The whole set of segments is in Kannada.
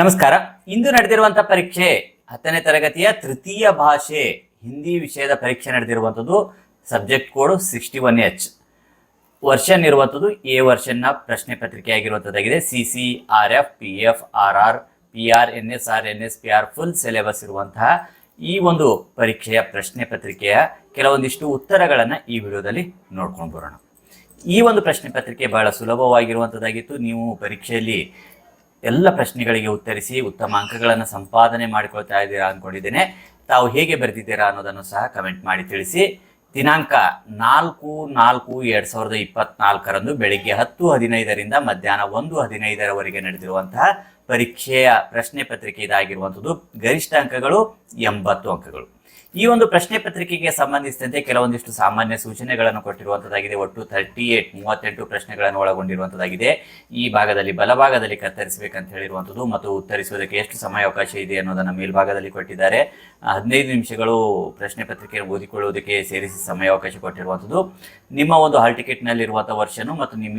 ನಮಸ್ಕಾರ. ಇಂದು ನಡೆದಿರುವಂತಹ ಪರೀಕ್ಷೆ ಹತ್ತನೇ ತರಗತಿಯ ತೃತೀಯ ಭಾಷೆ, ಹಿಂದಿ ವಿಷಯದ ಪರೀಕ್ಷೆ ನಡೆದಿರುವಂಥದ್ದು subject code sixty one H. Version ಇರುವಂಥದ್ದು ಎ ವರ್ಷನ್ನ ಪ್ರಶ್ನೆ ಪತ್ರಿಕೆ ಆಗಿರುವಂಥದ್ದಾಗಿದೆ C C R F, P F, R R, P R N S, R N S, P R full syllabus ಇರುವಂತಹ ಈ ಒಂದು ಪರೀಕ್ಷೆಯ ಪ್ರಶ್ನೆ ಪತ್ರಿಕೆಯ ಕೆಲವೊಂದಿಷ್ಟು ಉತ್ತರಗಳನ್ನು ಈ ವಿಡಿಯೋದಲ್ಲಿ ನೋಡ್ಕೊಂಡು ಬರೋಣ. ಈ ಒಂದು ಪ್ರಶ್ನೆ ಪತ್ರಿಕೆ ಬಹಳ ಸುಲಭವಾಗಿರುವಂಥದ್ದಾಗಿತ್ತು ನೀವು ಪರೀಕ್ಷೆಯಲ್ಲಿ ಎಲ್ಲ ಪ್ರಶ್ನೆಗಳಿಗೆ ಉತ್ತರಿಸಿ ಉತ್ತಮ ಅಂಕಗಳನ್ನು ಸಂಪಾದನೆ ಮಾಡಿಕೊಳ್ತಾ ಇದ್ದೀರಾ ಅಂದ್ಕೊಂಡಿದ್ದೇನೆ ತಾವು ಹೇಗೆ ಬರೆದಿದ್ದೀರಾ ಅನ್ನೋದನ್ನು ಸಹ ಕಮೆಂಟ್ ಮಾಡಿ ತಿಳಿಸಿ. ದಿನಾಂಕ ನಾಲ್ಕು ನಾಲ್ಕು ಎರಡು ಸಾವಿರದ ಇಪ್ಪತ್ನಾಲ್ಕರಂದು ಬೆಳಿಗ್ಗೆ ಹತ್ತು ಹದಿನೈದರಿಂದ ಮಧ್ಯಾಹ್ನ ಒಂದು ಹದಿನೈದರವರೆಗೆ ನಡೆದಿರುವಂತಹ ಪರೀಕ್ಷೆಯ ಪ್ರಶ್ನೆ ಪತ್ರಿಕೆ ಇದಾಗಿರುವಂಥದ್ದು ಗರಿಷ್ಠ ಅಂಕಗಳು ಎಂಬತ್ತು ಅಂಕಗಳು. ಈ ಒಂದು ಪ್ರಶ್ನೆ ಪತ್ರಿಕೆಗೆ ಸಂಬಂಧಿಸಿದಂತೆ ಕೆಲವೊಂದಿಷ್ಟು ಸಾಮಾನ್ಯ ಸೂಚನೆಗಳನ್ನು ಕೊಟ್ಟಿರುವಂತದ್ದಾಗಿದೆ. ಒಟ್ಟು ತರ್ಟಿ ಏಟ್ ಮೂವತ್ತೆಂಟು ಪ್ರಶ್ನೆಗಳನ್ನು ಒಳಗೊಂಡಿರುವಂತದ್ದಾಗಿದೆ. ಈ ಭಾಗದಲ್ಲಿ ಬಲಭಾಗದಲ್ಲಿ ಕತ್ತರಿಸಬೇಕಂತ ಹೇಳಿರುವಂತದ್ದು ಮತ್ತು ಉತ್ತರಿಸುವುದಕ್ಕೆ ಎಷ್ಟು ಸಮಯಾವಕಾಶ ಇದೆ ಅನ್ನೋದನ್ನ ಮೇಲ್ಭಾಗದಲ್ಲಿ ಕೊಟ್ಟಿದ್ದಾರೆ. ಹದಿನೈದು ನಿಮಿಷಗಳು ಪ್ರಶ್ನೆ ಪತ್ರಿಕೆಯನ್ನು ಓದಿಕೊಳ್ಳುವುದಕ್ಕೆ ಸೇರಿಸಿ ಸಮಯಾವಕಾಶ ಕೊಟ್ಟಿರುವಂತದ್ದು. ನಿಮ್ಮ ಒಂದು ಹಾಲ್ ಟಿಕೆಟ್ನಲ್ಲಿರುವಂಥ ವರ್ಷನು ಮತ್ತು ನಿಮ್ಮ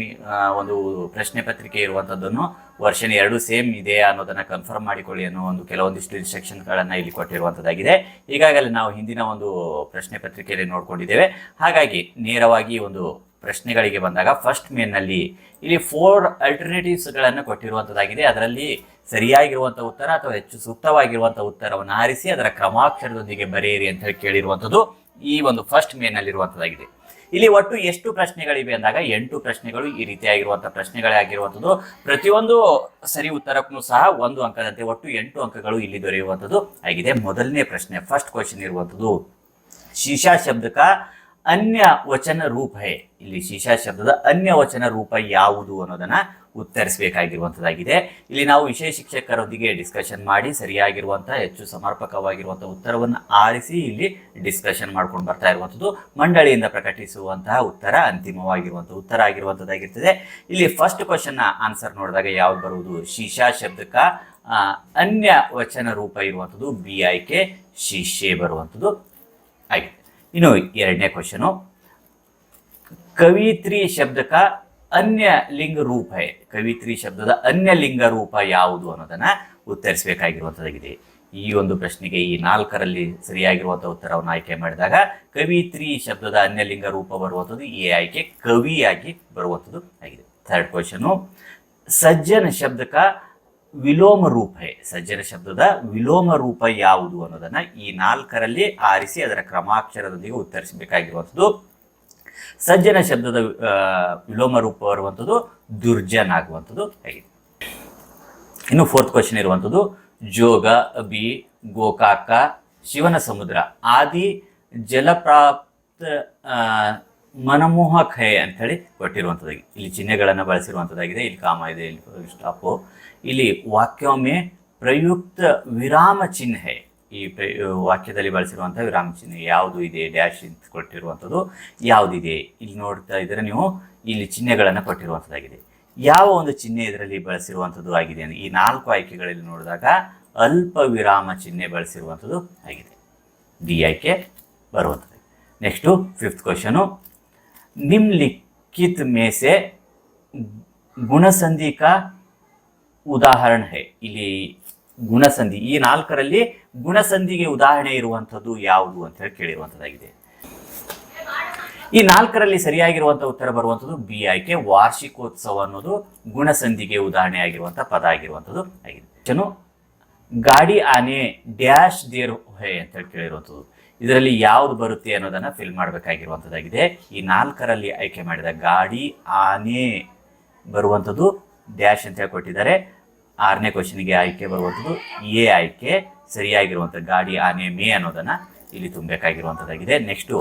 ಒಂದು ಪ್ರಶ್ನೆ ಪತ್ರಿಕೆ ಇರುವಂಥದ್ದನ್ನು ವರ್ಷನ್ ಎರಡು ಸೇಮ್ ಇದೆ ಅನ್ನೋದನ್ನ ಕನ್ಫರ್ಮ್ ಮಾಡಿಕೊಳ್ಳಿ ಅನ್ನೋ ಒಂದು ಕೆಲವೊಂದಿಷ್ಟು ಇನ್ಸ್ಟ್ರಕ್ಷನ್ಗಳನ್ನು ಇಲ್ಲಿ ಕೊಟ್ಟಿರುವಂತದ್ದಾಗಿದೆ. ಈಗಾಗಲೇ ನಾವು ಹಿಂದಿನ ಒಂದು ಪ್ರಶ್ನೆ ಪತ್ರಿಕೆಯಲ್ಲಿ ನೋಡ್ಕೊಂಡಿದ್ದೇವೆ. ಹಾಗಾಗಿ ನೇರವಾಗಿ ಒಂದು ಪ್ರಶ್ನೆಗಳಿಗೆ ಬಂದಾಗ ಫಸ್ಟ್ ಮೇನ್ನಲ್ಲಿ ಇಲ್ಲಿ ಫೋರ್ ಅಲ್ಟರ್ನೇಟಿವ್ಸ್ಗಳನ್ನು ಕೊಟ್ಟಿರುವಂಥದ್ದಾಗಿದೆ ಅದರಲ್ಲಿ ಸರಿಯಾಗಿರುವಂಥ ಉತ್ತರ ಅಥವಾ ಹೆಚ್ಚು ಸೂಕ್ತವಾಗಿರುವಂಥ ಉತ್ತರವನ್ನು ಆರಿಸಿ ಅದರ ಕ್ರಮಾಕ್ಷರದೊಂದಿಗೆ ಬರೆಯಿರಿ ಅಂತ ಹೇಳಿ ಕೇಳಿರುವಂಥದ್ದು ಈ ಒಂದು ಫಸ್ಟ್ ಮೇನಲ್ಲಿರುವಂಥದ್ದಾಗಿದೆ ಇಲ್ಲಿ ಒಟ್ಟು ಎಷ್ಟು ಪ್ರಶ್ನೆಗಳಿವೆ ಅಂದಾಗ ಎಂಟು ಪ್ರಶ್ನೆಗಳು ಈ ರೀತಿಯಾಗಿರುವಂತಹ ಪ್ರಶ್ನೆಗಳೇ ಆಗಿರುವಂಥದ್ದು. ಪ್ರತಿಯೊಂದು ಸರಿ ಉತ್ತರಕ್ಕೂ ಸಹ ಒಂದು ಅಂಕದಂತೆ ಒಟ್ಟು ಎಂಟು ಅಂಕಗಳು ಇಲ್ಲಿ ದೊರೆಯುವಂಥದ್ದು ಆಗಿದೆ. ಮೊದಲನೇ ಪ್ರಶ್ನೆ ಫಸ್ಟ್ ಕ್ವಶನ್ ಇರುವಂಥದ್ದು, ಶೀಶಾ ಶಬ್ದಕ ಅನ್ಯ ವಚನ ರೂಪ. ಇಲ್ಲಿ ಶೀಶಾ ಶಬ್ದದ ಅನ್ಯ ವಚನ ರೂಪ ಯಾವುದು ಅನ್ನೋದನ್ನ ಉತ್ತರಿಸಬೇಕಾಗಿರುವಂಥದ್ದಾಗಿದೆ ಇಲ್ಲಿ ನಾವು ವಿಷಯ ಶಿಕ್ಷಕರೊಂದಿಗೆ ಡಿಸ್ಕಷನ್ ಮಾಡಿ ಸರಿಯಾಗಿರುವಂತಹ ಹೆಚ್ಚು ಸಮರ್ಪಕವಾಗಿರುವಂತಹ ಉತ್ತರವನ್ನು ಆರಿಸಿ ಇಲ್ಲಿ ಡಿಸ್ಕಷನ್ ಮಾಡ್ಕೊಂಡು ಬರ್ತಾ ಇರುವಂಥದ್ದು ಮಂಡಳಿಯಿಂದ ಪ್ರಕಟಿಸುವಂತಹ ಉತ್ತರ ಅಂತಿಮವಾಗಿರುವಂತಹ ಉತ್ತರ ಆಗಿರುವಂಥದ್ದಾಗಿರ್ತದೆ ಇಲ್ಲಿ ಫಸ್ಟ್ ಕ್ವಶನ್ ಆನ್ಸರ್ ನೋಡಿದಾಗ ಯಾವ್ದು ಬರುವುದು? ಶೀಶಾ ಶಬ್ದಕ ಅನ್ಯ ವಚನ ರೂಪ ಇರುವಂಥದ್ದು ಬಿ ಆಯ್ಕೆ ಶೀಶೆ ಬರುವಂಥದ್ದು ಆಗಿದೆ. ಇನ್ನು ಎರಡನೇ ಕ್ವಶನು ಕವಿತ್ರಿ ಶಬ್ದಕ ಅನ್ಯ ಲಿಂಗ ರೂಪ ಕವಿತ್ರಿ ಶಬ್ದದ ಅನ್ಯ ಲಿಂಗ ರೂಪ ಯಾವುದು ಅನ್ನೋದನ್ನ ಉತ್ತರಿಸಬೇಕಾಗಿರುವಂಥದ್ದಾಗಿದೆ. ಈ ಒಂದು ಪ್ರಶ್ನೆಗೆ ಈ ನಾಲ್ಕರಲ್ಲಿ ಸರಿಯಾಗಿರುವಂಥ ಉತ್ತರವನ್ನು ಆಯ್ಕೆ ಮಾಡಿದಾಗ ಕವಿತ್ರಿ ಶಬ್ದದ ಅನ್ಯ ಲಿಂಗ ರೂಪ ಬರುವಂಥದ್ದು ಈ ಆಯ್ಕೆ ಕವಿಯಾಗಿ ಬರುವಂಥದ್ದು ಆಗಿದೆ. ಥರ್ಡ್ ಕ್ವಶನು ಸಜ್ಜನ ಶಬ್ದಕ ವಿಲೋಮ ರೂಪ ಸಜ್ಜನ ಶಬ್ದದ ವಿಲೋಮ ರೂಪ ಯಾವುದು ಅನ್ನೋದನ್ನ ಈ ನಾಲ್ಕರಲ್ಲಿ ಆರಿಸಿ ಅದರ ಕ್ರಮಾಕ್ಷರದೊಂದಿಗೆ ಉತ್ತರಿಸಬೇಕಾಗಿರುವಂಥದ್ದು ಸಜ್ಜನ ಶಬ್ದದ ವಿಲೋಮ ರೂಪ ಬರುವಂಥದ್ದು ದುರ್ಜನ್ ಆಗುವಂಥದ್ದು ಆಗಿದೆ. ಇನ್ನು ಫೋರ್ತ್ ಕ್ವಶನ್ ಇರುವಂಥದ್ದು, ಜೋಗ ಬಿ ಗೋಕಾಕ, ಶಿವನ ಸಮುದ್ರ, ಆದಿ, ಜಲಪ್ರಾಪ್ತ ಮನಮೋಹಕ ಮನಮೋಹಕ್ ಹೇ ಅಂತೇಳಿ ಕೊಟ್ಟಿರುವಂಥದ್ದಾಗಿ. ಇಲ್ಲಿ ಚಿಹ್ನೆಗಳನ್ನು ಬಳಸಿರುವಂಥದ್ದಾಗಿದೆ. ಇಲ್ಲಿ ಕಾಮ ಇದೆ, ಇಲ್ಲಿ ಸ್ಟಾಪು ಇಲ್ಲಿ ವಾಕ್ಯೊಮ್ಮೆ ಪ್ರಯುಕ್ತ ವಿರಾಮ ಚಿಹ್ನೆ. ಈ ವಾಕ್ಯದಲ್ಲಿ ಬಳಸಿರುವಂಥ ವಿರಾಮ ಚಿಹ್ನೆ ಯಾವುದು ಇದೆ ಡ್ಯಾಶ್ ಅಂತ ಕೊಟ್ಟಿರುವಂಥದ್ದು ಯಾವುದಿದೆ? ಇಲ್ಲಿ ನೋಡ್ತಾ ಇದ್ರೆ ನೀವು ಇಲ್ಲಿ ಚಿಹ್ನೆಗಳನ್ನು ಕೊಟ್ಟಿರುವಂಥದ್ದಾಗಿದೆ. ಯಾವ ಒಂದು ಚಿಹ್ನೆ ಇದರಲ್ಲಿ ಬಳಸಿರುವಂಥದ್ದು ಆಗಿದೆ ಈ ನಾಲ್ಕು ಆಯ್ಕೆಗಳಲ್ಲಿ ನೋಡಿದಾಗ ಅಲ್ಪ ವಿರಾಮ ಚಿಹ್ನೆ ಬಳಸಿರುವಂಥದ್ದು ಆಗಿದೆ. ಡಿ ಆಯ್ಕೆ ಬರುವಂಥದ್ದು. ನೆಕ್ಸ್ಟು ಫಿಫ್ತ್ ಕ್ವಶನು ನಿಮ್ಲಿಖಿತ್ ಮೇಸೆ ಗುಣಸಂಧಿಕ ಉದಾಹರಣೆ. ಇಲ್ಲಿ ಗುಣಸಂಧಿ. ಈ ನಾಲ್ಕರಲ್ಲಿ ಗುಣಸಂಧಿಗೆ ಉದಾಹರಣೆ ಇರುವಂಥದ್ದು ಯಾವುದು ಅಂತ ಹೇಳಿ ಕೇಳಿರುವಂಥದ್ದಾಗಿದೆ. ಈ ನಾಲ್ಕರಲ್ಲಿ ಸರಿಯಾಗಿರುವಂಥ ಉತ್ತರ ಬರುವಂಥದ್ದು ಬಿ ಆಯ್ಕೆ. ವಾರ್ಷಿಕೋತ್ಸವ ಅನ್ನೋದು ಗುಣಸಂಧಿಗೆ ಉದಾಹರಣೆ ಆಗಿರುವಂಥ ಪದ ಆಗಿರುವಂಥದ್ದು ಆಗಿದೆ. ಚನು ಗಾಡಿ ಆನೆ ಡ್ಯಾಶ್ ದೇರ್ ಹೇ ಅಂತ ಹೇಳಿ ಕೇಳಿರುವಂಥದ್ದು. ಇದರಲ್ಲಿ ಯಾವ್ದು ಬರುತ್ತೆ ಅನ್ನೋದನ್ನ ಫಿಲ್ ಮಾಡಬೇಕಾಗಿರುವಂಥದ್ದಾಗಿದೆ. ಈ ನಾಲ್ಕರಲ್ಲಿ ಆಯ್ಕೆ ಮಾಡಿದ ಗಾಡಿ ಆನೆ ಬರುವಂಥದ್ದು ಡ್ಯಾಶ್ ಅಂತ ಹೇಳಿ ಕೊಟ್ಟಿದ್ದಾರೆ ಆರನೇ ಕ್ವಶನ್ಗೆ ಆಯ್ಕೆ ಬರುವಂಥದ್ದು ಎ ಆಯ್ಕೆ ಸರಿಯಾಗಿರುವಂಥ ಗಾಡಿ ಆನೆ ಮೇ ಅನ್ನೋದನ್ನ ಇಲ್ಲಿ ತುಂಬಬೇಕಾಗಿರುವಂಥದ್ದಾಗಿದೆ. ನೆಕ್ಸ್ಟು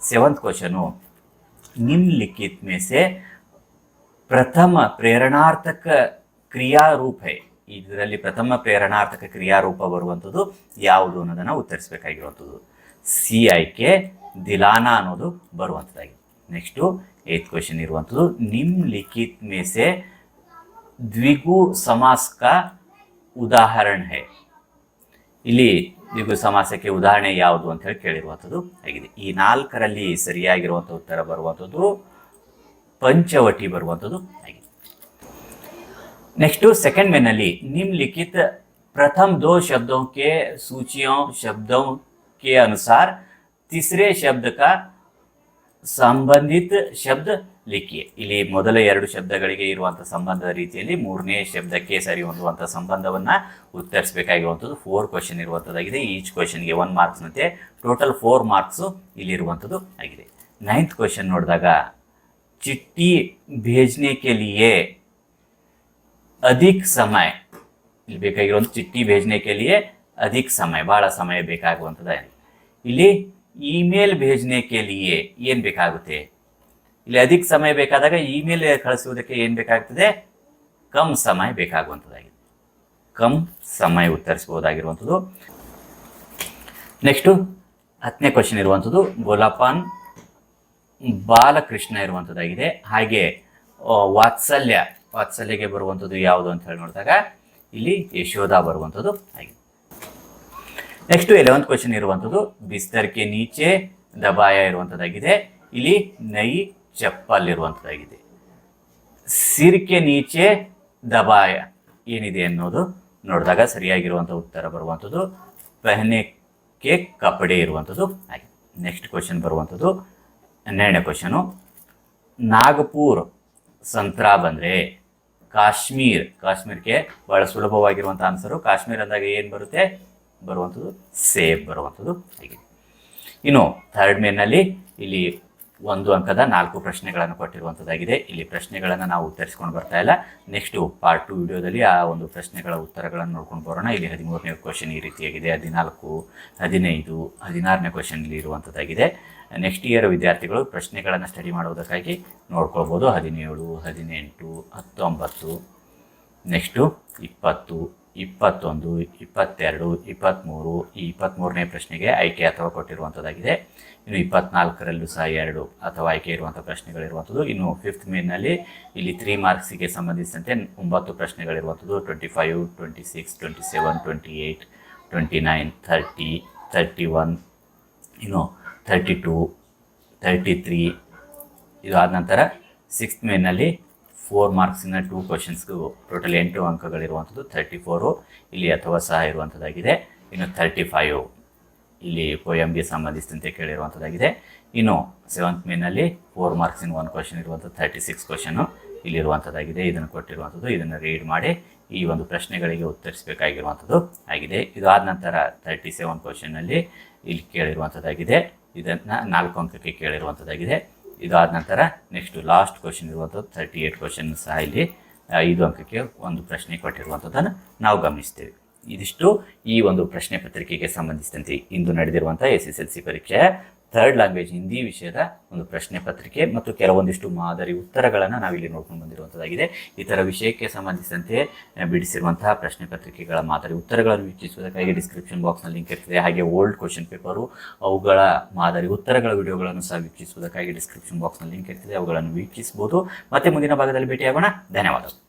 ಸೆವೆಂತ್ ಕ್ವಶನು ನಿಮ್ ಲಿಖಿತ್ ಮೇಸೆ ಪ್ರಥಮ ಪ್ರೇರಣಾರ್ಥಕ ಕ್ರಿಯಾರೂಪ, ಇದರಲ್ಲಿ ಪ್ರಥಮ ಪ್ರೇರಣಾರ್ಥಕ ಕ್ರಿಯಾರೂಪ ಬರುವಂಥದ್ದು ಯಾವುದು ಅನ್ನೋದನ್ನು ಉತ್ತರಿಸಬೇಕಾಗಿರುವಂಥದ್ದು. ಸಿ ಆಯ್ಕೆ ದಿಲಾನ ಅನ್ನೋದು ಬರುವಂಥದ್ದಾಗಿದೆ. ನೆಕ್ಸ್ಟು ಏತ್ ಕ್ವಶನ್ ಇರುವಂಥದ್ದು, ನಿಮ್ ಲಿಖಿತ್ ಮೇಸೆ ದ್ವಿಗು ಸಮಾಸ್ ಕಾ ಉದಾಹರಣೆ ಹೇ ಇಲ್ಲಿ ದ್ವಿಗು ಸಮಾಸಕ್ಕೆ ಉದಾಹರಣೆ ಯಾವುದು ಅಂತ ಹೇಳಿ ಕೇಳಿರುವಂಥದ್ದು ಆಗಿದೆ ಈ ನಾಲ್ಕರಲ್ಲಿ ಸರಿಯಾಗಿರುವಂಥ ಉತ್ತರ ಬರುವಂಥದ್ದು ಪಂಚವಟಿ ಬರುವಂಥದ್ದು ಆಗಿದೆ नेक्स्ट सेकंड में नली निम्नलिखित प्रथम दो शब्दों के सूचियों शब्दों के अनुसार तीसरे शब्द का ಸಂಬಂಧಿತ ಶಬ್ದ ಲಿಖಿ ಇಲ್ಲಿ ಮೊದಲ ಎರಡು ಶಬ್ದಗಳಿಗೆ ಇರುವಂತಹ ಸಂಬಂಧದ ರೀತಿಯಲ್ಲಿ ಮೂರನೇ ಶಬ್ದಕ್ಕೆ ಸರಿ ಹೊಂದುವಂತಹ ಸಂಬಂಧವನ್ನ ಉತ್ತರಿಸಬೇಕಾಗಿರುವಂಥದ್ದು ಫೋರ್ ಕ್ವಶನ್ ಇರುವಂಥದ್ದಾಗಿದೆ ಈಚ್ ಕ್ವಶನ್ಗೆ ಒನ್ ಮತ್ತೆ ಟೋಟಲ್ ಫೋರ್ ಮಾರ್ಕ್ಸು ಇಲ್ಲಿರುವಂಥದ್ದು ಆಗಿದೆ. ನೈನ್ತ್ ಕ್ವಶನ್ ನೋಡಿದಾಗ, ಚಿಟ್ಟಿ ಭೇಜ್ನೆ ಕೆ ಅಧಿಕ ಸಮಯ? ಇಲ್ಲಿ ಬೇಕಾಗಿರುವಂಥ ಚಿಟ್ಟಿ ಭೇಜನೆ ಅಧಿಕ್ ಸಮಯ. ಬಹಳ ಸಮಯ ಬೇಕಾಗುವಂಥದ್ದು ಇಲ್ಲಿ ಇಮೇಲ್ ಭೇಜನೆ ಕೆ ಲಿಯೇ ಏನು ಬೇಕಾಗುತ್ತೆ? ಇಲ್ಲಿ ಅಧಿಕ ಸಮಯ ಬೇಕಾದಾಗ ಇಮೇಲ್ ಕಳಿಸುವುದಕ್ಕೆ ಏನು ಬೇಕಾಗ್ತದೆ? ಕಮ್ ಸಮಯ ಬೇಕಾಗುವಂಥದ್ದಾಗಿದೆ. ಕಮ್ ಸಮಯ ಉತ್ತರಿಸಬಹುದಾಗಿರುವಂಥದ್ದು. ನೆಕ್ಸ್ಟು ಹತ್ತನೇ ಕ್ವಶನ್ ಇರುವಂಥದ್ದು. ಗೋಲಾಪಾನ್ ಬಾಲಕೃಷ್ಣ ಇರುವಂಥದ್ದಾಗಿದೆ. ಹಾಗೆ ವಾತ್ಸಲ್ಯ, ವಾತ್ಸಲ್ಯಗೆ ಬರುವಂಥದ್ದು ಯಾವುದು ಅಂತ ಹೇಳಿ ನೋಡಿದಾಗ ಇಲ್ಲಿ ಯಶೋಧ ಬರುವಂಥದ್ದು ಆಗಿದೆ. ನೆಕ್ಸ್ಟ್ ಎಲೆವೆಂತ್ ಕ್ವಶನ್ ಇರುವಂಥದ್ದು, ಬಿಸ್ತರ್ಕೆ ನೀಚೆ, ದಬಾಯ ಇರುವಂಥದ್ದಾಗಿದೆ. ಇಲ್ಲಿ ನೈ ಚಪ್ಪಲ್ ಇರುವಂಥದ್ದಾಗಿದೆ. ಸಿರ್ಕೆ ನೀಚೆ, ದಬಾಯ ಏನಿದೆ ಅನ್ನೋದು ನೋಡಿದಾಗ ಸರಿಯಾಗಿರುವಂಥ ಉತ್ತರ ಬರುವಂಥದ್ದು. ಪೆಹನೆಕ್ಕೆ ಕಪಡೆ ಇರುವಂಥದ್ದು. ಆಗಿದೆ ನೆಕ್ಸ್ಟ್ ಕ್ವಶನ್ ಬರುವಂಥದ್ದು. ಹನ್ನೆರಡನೇ ಕ್ವಶನು ನಾಗಪುರ್ ಸಂತ್ರ ಬಂದರೆ ಕಾಶ್ಮೀರ್, ಕಾಶ್ಮೀರ್ಗೆ ಬಹಳ ಸುಲಭವಾಗಿರುವಂಥ ಆನ್ಸರು ಕಾಶ್ಮೀರ್ ಅಂದಾಗ ಏನು ಬರುತ್ತೆ? ಬರುವಂಥದ್ದು ಸೇಫ್ ಬರುವಂಥದ್ದು ಹೀಗೆ. ಇನ್ನು ಥರ್ಡ್ ಮೇನಲ್ಲಿ ಇಲ್ಲಿ ಒಂದು ಅಂಕದ ನಾಲ್ಕು ಪ್ರಶ್ನೆಗಳನ್ನು ಕೊಟ್ಟಿರುವಂಥದ್ದಾಗಿದೆ. ಇಲ್ಲಿ ಪ್ರಶ್ನೆಗಳನ್ನು ನಾವು ಉತ್ತರಿಸ್ಕೊಂಡು ಬರ್ತಾ ಇಲ್ಲ. ನೆಕ್ಸ್ಟು ಪಾರ್ಟ್ ಟು ವಿಡಿಯೋದಲ್ಲಿ ಆ ಒಂದು ಪ್ರಶ್ನೆಗಳ ಉತ್ತರಗಳನ್ನು ನೋಡ್ಕೊಂಡು ಬರೋಣ. ಇಲ್ಲಿ ಹದಿಮೂರನೇ ಕ್ವಶನ್ ಈ ರೀತಿಯಾಗಿದೆ. ಹದಿನಾಲ್ಕು, ಹದಿನೈದು, ಹದಿನಾರನೇ ಕ್ವಶನ್ ಇಲ್ಲಿ ಇರುವಂಥದ್ದಾಗಿದೆ. ನೆಕ್ಸ್ಟ್ ಇಯರ್ ವಿದ್ಯಾರ್ಥಿಗಳು ಪ್ರಶ್ನೆಗಳನ್ನು ಸ್ಟಡಿ ಮಾಡುವುದಕ್ಕಾಗಿ ನೋಡ್ಕೊಳ್ಬೋದು. ಹದಿನೇಳು, ಹದಿನೆಂಟು, ಹತ್ತೊಂಬತ್ತು ನೆಕ್ಸ್ಟು ಇಪ್ಪತ್ತು ಇಪ್ಪತ್ತೊಂದು, ಇಪ್ಪತ್ತೆರಡು ಇಪ್ಪತ್ತ್ಮೂರು ಈ ಇಪ್ಪತ್ತ್ಮೂರನೇ ಪ್ರಶ್ನೆಗೆ ಆಯ್ಕೆ ಅಥವಾ ಕೊಟ್ಟಿರುವಂಥದ್ದಾಗಿದೆ ಇನ್ನು ಇಪ್ಪತ್ನಾಲ್ಕರಲ್ಲೂ ಸಹ ಎರಡು ಅಥವಾ ಆಯ್ಕೆ ಇರುವಂಥ ಪ್ರಶ್ನೆಗಳಿರುವಂಥದ್ದು ಇನ್ನು ಫಿಫ್ತ್ ಮೇನಲ್ಲಿ ಇಲ್ಲಿ ತ್ರೀ ಮಾರ್ಕ್ಸಿಗೆ ಸಂಬಂಧಿಸಿದಂತೆ ಒಂಬತ್ತು ಪ್ರಶ್ನೆಗಳಿರುವಂಥದ್ದು twenty five twenty six twenty seven twenty eight twenty nine thirty thirty one ಇನ್ನು ತರ್ಟಿ ಟೂ ತರ್ಟಿ ತ್ರೀ ಇದು ಆದ ನಂತರ ಸಿಕ್ಸ್ತ್ ಮೇನಲ್ಲಿ ಫೋರ್ ಮಾರ್ಕ್ಸಿನ ಟೂ ಕ್ವಶನ್ಸ್ಗೂ ಟೋಟಲ್ ಎಂಟು ಅಂಕಗಳಿರುವಂಥದ್ದು ಥರ್ಟಿ ಫೋರು ಇಲ್ಲಿ ಅಥವಾ ಸಹ ಇರುವಂಥದ್ದಾಗಿದೆ. ಇನ್ನು ಥರ್ಟಿ ಫೈವ್ ಇಲ್ಲಿ ಪೊಯಮ್ಗೆ ಸಂಬಂಧಿಸಿದಂತೆ ಕೇಳಿರುವಂಥದ್ದಾಗಿದೆ. ಇನ್ನು ಸೆವೆಂತ್ ಮೇನಲ್ಲಿ ಫೋರ್ ಮಾರ್ಕ್ಸಿನ ಒನ್ ಕ್ವಶನ್ ಇರುವಂಥ ಥರ್ಟಿ ಸಿಕ್ಸ್ ಕ್ವಶನು ಇಲ್ಲಿರುವಂಥದ್ದಾಗಿದೆ ಇದನ್ನು ಕೊಟ್ಟಿರುವಂಥದ್ದು, ಇದನ್ನು ರೀಡ್ ಮಾಡಿ ಈ ಒಂದು ಪ್ರಶ್ನೆಗಳಿಗೆ ಉತ್ತರಿಸಬೇಕಾಗಿರುವಂಥದ್ದು ಆಗಿದೆ. ಇದು ಆದ ನಂತರ ತರ್ಟಿ ಸೆವೆನ್ ಕ್ವಶನ್ನಲ್ಲಿ ಇಲ್ಲಿ ಕೇಳಿರುವಂಥದ್ದಾಗಿದೆ. ಇದನ್ನು ನಾಲ್ಕು ಅಂಕಕ್ಕೆ ಕೇಳಿರುವಂಥದ್ದಾಗಿದೆ. ಇದಾದ ನಂತರ ನೆಕ್ಸ್ಟ್ ಲಾಸ್ಟ್ ಕ್ವಶನ್ ಇರುವಂಥದ್ದು ತರ್ಟಿ ಏಟ್ ಕ್ವಶನ್ ಸಹ ಇಲ್ಲಿ ಐದು ಅಂಕಕ್ಕೆ ಒಂದು ಪ್ರಶ್ನೆ ಕೊಟ್ಟಿರುವಂಥದ್ದನ್ನು ನಾವು ಗಮನಿಸ್ತೇವೆ. ಇದಿಷ್ಟು ಈ ಒಂದು ಪ್ರಶ್ನೆ ಪತ್ರಿಕೆಗೆ ಸಂಬಂಧಿಸಿದಂತೆ ಇಂದು ನಡೆದಿರುವಂಥ ಎಸ್ ಎಸ್ ಎಲ್ ಸಿ ಪರೀಕ್ಷೆಯ ಥರ್ಡ್ ಲ್ಯಾಂಗ್ವೇಜ್ ಹಿಂದಿ ವಿಷಯದ ಒಂದು ಪ್ರಶ್ನೆ ಪತ್ರಿಕೆ ಮತ್ತು ಕೆಲವೊಂದಿಷ್ಟು ಮಾದರಿ ಉತ್ತರಗಳನ್ನು ನಾವಿಲ್ಲಿ ನೋಡ್ಕೊಂಡು ಬಂದಿರುವಂಥದ್ದಾಗಿದೆ ಇತರ ವಿಷಯಕ್ಕೆ ಸಂಬಂಧಿಸಿದಂತೆ ಬಿಡಿಸಿರುವಂತಹ ಪ್ರಶ್ನೆ ಪತ್ರಿಕೆಗಳ ಮಾದರಿ ಉತ್ತರಗಳನ್ನು ವೀಕ್ಷಿಸುವುದಕ್ಕಾಗಿ ಡಿಸ್ಕ್ರಿಪ್ಷನ್ ಬಾಕ್ಸ್ನಲ್ಲಿ ಲಿಂಕ್ ಇರ್ತದೆ. ಹಾಗೆ ಓಲ್ಡ್ ಕ್ವಶನ್ ಪೇಪರು ಅವುಗಳ ಮಾದರಿ ಉತ್ತರಗಳ ವಿಡಿಯೋಗಳನ್ನು ಸಹ ವೀಕ್ಷಿಸುವುದಕ್ಕಾಗಿ ಡಿಸ್ಕ್ರಿಪ್ಷನ್ ಬಾಕ್ಸ್ನಲ್ಲಿ ಲಿಂಕ್ ಇರ್ತದೆ. ಅವುಗಳನ್ನು ವೀಕ್ಷಿಸಬಹುದು. ಮತ್ತೆ ಮುಂದಿನ ಭಾಗದಲ್ಲಿ ಭೇಟಿಯಾಗೋಣ. ಧನ್ಯವಾದಗಳು.